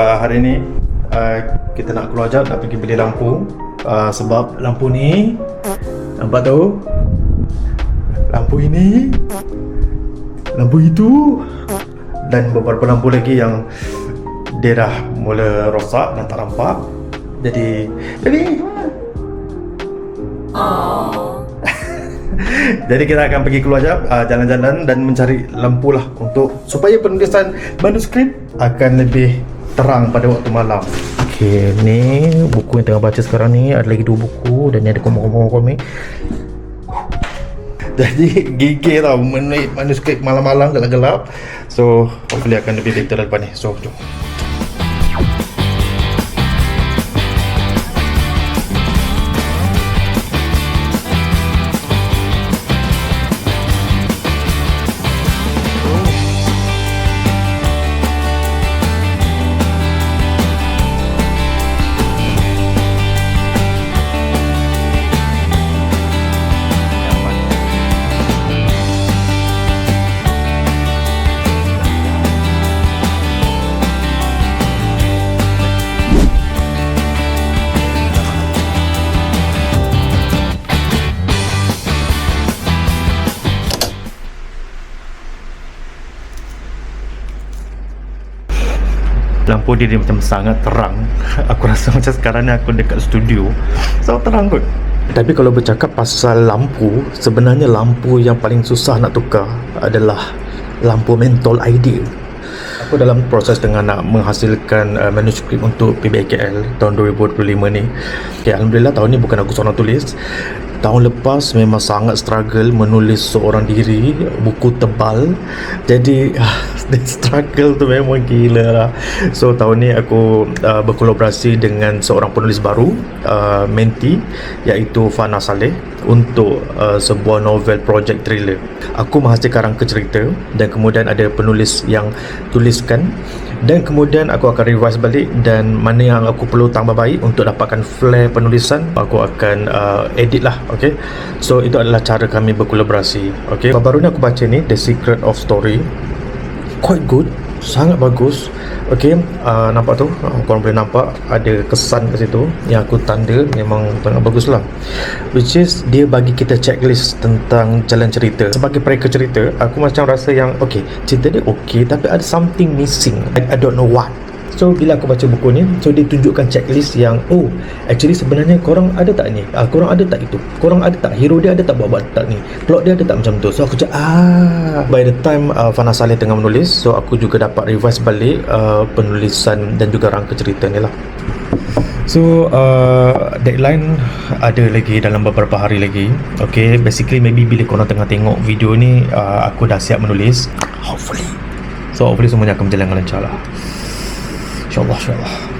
uh, hari ni uh, kita nak keluar jap nak pergi beli lampu. Uh, sebab lampu ni nampak tu lampu ini lampu itu dan beberapa lampu lagi yang dia dah mula rosak dan tak nampak. Jadi jadi Jadi kita akan pergi keluar jap uh, jalan-jalan dan mencari lampu lah untuk supaya penulisan manuskrip akan lebih terang pada waktu malam. Okey, ni buku yang tengah baca sekarang ni ada lagi dua buku dan ni ada komik-komik komik. Jadi gigih tau menulis manuskrip malam-malam gelap-gelap. So hopefully akan lebih better lepas ni. So jom. Lampu dia, dia macam sangat terang. Aku rasa macam sekarang ni aku dekat studio sangat terang kot. Tapi kalau bercakap pasal lampu sebenarnya lampu yang paling susah nak tukar adalah lampu mentol ID aku dalam proses dengan nak menghasilkan uh, manuskrip untuk PBKL tahun 2025 ni. Okay, Alhamdulillah tahun ni bukan aku seorang tulis. Tahun lepas memang sangat struggle menulis seorang diri buku tebal. Jadi the struggle tu memang gila lah. So tahun ni aku uh, berkolaborasi dengan seorang penulis baru uh, menti iaitu Fana Saleh untuk uh, sebuah novel project thriller. Aku menghasilkan rangka cerita dan kemudian ada penulis yang tuliskan. Dan kemudian aku akan revise balik dan mana yang aku perlu tambah baik untuk dapatkan flare penulisan aku akan uh, edit lah okay? So itu adalah cara kami berkolaborasi okay? Baru ni aku baca ni The Secret of Story quite good sangat bagus. Okay, uh, nampak tu? Uh, korang boleh nampak ada kesan kat situ. Yang aku tanda memang sangat bagus lah. Which is dia bagi kita checklist tentang jalan cerita. Sebagai pereka cerita aku macam rasa yang okay, cerita dia okay tapi ada something missing. I, I don't know what So bila aku baca buku ni So dia tunjukkan checklist yang Oh actually sebenarnya korang ada tak ni? Ah, Korang ada tak itu? Korang ada tak? Hero dia ada tak? Buat-buat tak ni? Plot dia ada tak? Macam tu. So aku cakap Ah. By the time uh, Fana Saleh tengah menulis So aku juga dapat revise balik uh, Penulisan dan juga rangka cerita ni lah. So uh, deadline ada lagi dalam beberapa hari lagi. Okay basically maybe bila korang tengah tengok video ni uh, Aku dah siap menulis. Hopefully. So hopefully semuanya akan berjalan dengan lancar lah 小 الله